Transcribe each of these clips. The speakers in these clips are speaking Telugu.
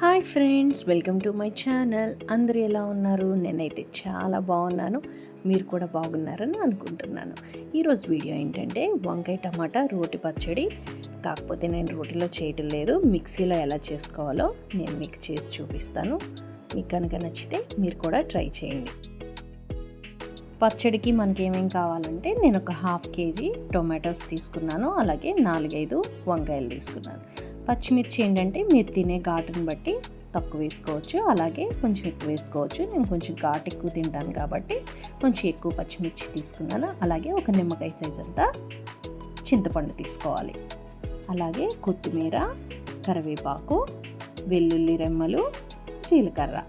Hi friends welcome to my channel. అందరూ ఎలా ఉన్నారు? నేనైతే చాలా బాగున్నాను. మీరు కూడా బాగున్నారని అనుకుంటున్నాను. ఈరోజు వీడియో ఏంటంటే వంకాయ టమాటా రోటి పచ్చడి. కాకపోతే నేను రోటిలో చేయటం లేదు. మిక్సీలో ఎలా చేసుకోవాలో నేను మీకు చేసి చూపిస్తాను. మీకు కనుక నచ్చితే మీరు కూడా ట్రై చేయండి. పచ్చడికి మనకి ఏమేమి కావాలంటే నేను ఒక హాఫ్ కేజీ టొమాటోస్ తీసుకున్నాను. అలాగే నాలుగైదు వంకాయలు తీసుకున్నాను. పచ్చిమిర్చి ఏంటంటే మీరు తినే ఘాటును బట్టి తక్కువ వేసుకోవచ్చు. అలాగే కొంచెం ఎక్కువ వేసుకోవచ్చు. నేను కొంచెం ఘాటు ఎక్కువ తింటాను కాబట్టి కొంచెం ఎక్కువ పచ్చిమిర్చి తీసుకున్నాను. అలాగే ఒక నిమ్మకాయ సైజ్ అంతా చింతపండు తీసుకోవాలి. అలాగే కొత్తిమీర కరివేపాకు వెల్లుల్లి రెమ్మలు జీలకర్ర.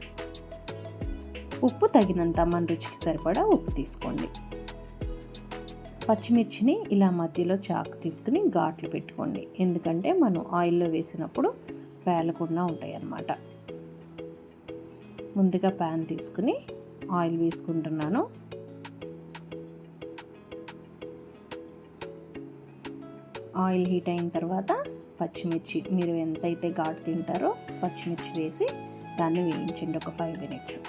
ఉప్పు తగినంత మన రుచికి సరిపడా ఉప్పు తీసుకోండి. పచ్చిమిర్చిని ఇలా మధ్యలో చాకు తీసుకుని ఘాట్లు పెట్టుకోండి. ఎందుకంటే మనం ఆయిల్లో వేసినప్పుడు పేలకుండా ఉంటాయి అన్నమాట ముందుగా ప్యాన్ తీసుకుని ఆయిల్ వేసుకుంటున్నాను. ఆయిల్ హీట్ అయిన తర్వాత పచ్చిమిర్చి మీరు ఎంతైతే ఘాటు తింటారో పచ్చిమిర్చి వేసి దాన్ని వేయించండి ఒక ఫైవ్ మినిట్స్.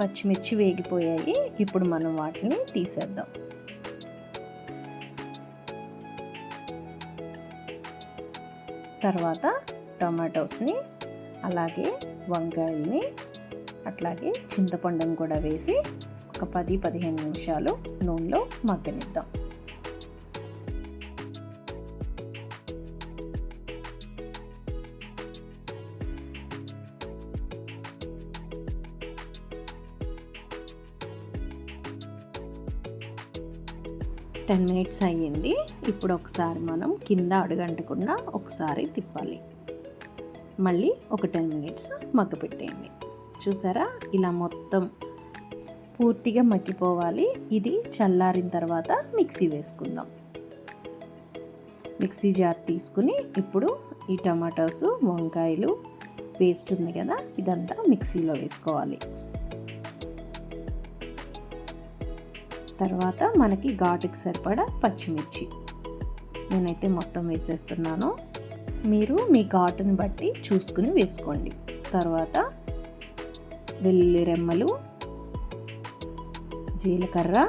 పచ్చిమిర్చి వేగిపోయాయి. ఇప్పుడు మనం వాటిని తీసేద్దాం. తర్వాత టమాటోస్ని అలాగే వంకాయల్ని అట్లాగే చింతపండుని కూడా వేసి ఒక పది పదిహేను నిమిషాలు నూనెలో మగ్గనిద్దాం. టెన్ మినిట్స్ అయ్యింది. ఇప్పుడు ఒకసారి మనం కింద అడుగంటకుండా ఒకసారి తిప్పాలి. మళ్ళీ ఒక టెన్ మినిట్స్ మగ్గ పెట్టేయండి. చూసారా? ఇలా మొత్తం పూర్తిగా మగ్గిపోవాలి. ఇది చల్లారిన తర్వాత మిక్సీ వేసుకుందాం. మిక్సీ జార్ తీసుకుని ఇప్పుడు ఈ టమాటోస్ వంకాయలు పేస్ట్ ఉంది కదా ఇదంతా మిక్సీలో వేసుకోవాలి. తర్వాత మనకి ఘాటుకి సరిపడా పచ్చిమిర్చి. నేనైతే మొత్తం వేసేస్తున్నాను. మీరు మీ ఘాటుని బట్టి చూసుకుని వేసుకోండి. తర్వాత వెల్లుల్లి రెమ్మలు జీలకర్ర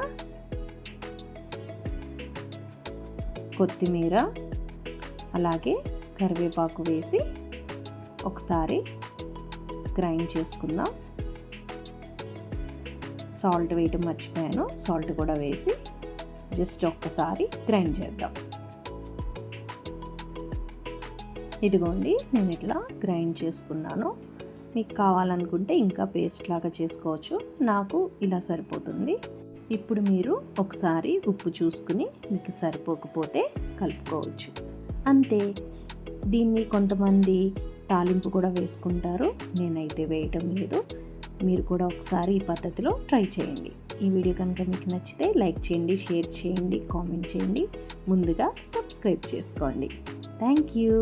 కొత్తిమీర అలాగే కరివేపాకు వేసి ఒకసారి గ్రైండ్ చేసుకుందాం. సాల్ట్ వేయడం మర్చిపోయాను. సాల్ట్ కూడా వేసి జస్ట్ ఒక్కసారి గ్రైండ్ చేద్దాం. ఇదిగోండి నేను ఇట్లా గ్రైండ్ చేసుకున్నాను. మీకు కావాలనుకుంటే ఇంకా పేస్ట్ లాగా చేసుకోవచ్చు. నాకు ఇలా సరిపోతుంది. ఇప్పుడు మీరు ఒకసారి ఉప్పు చూసుకుని మీకు సరిపోకపోతే కలుపుకోవచ్చు. అంతే. దీన్ని కొంతమంది తాలింపు కూడా వేసుకుంటారు. నేనైతే వేయటం లేదు. మీరు కూడా ఒకసారి ఈ పద్ధతిలో ట్రై చేయండి. ఈ వీడియో కనుక మీకు నచ్చితే లైక్ చేయండి షేర్ చేయండి కామెంట్ చేయండి ముందుగా సబ్స్క్రైబ్ చేసుకోండి. Thank you.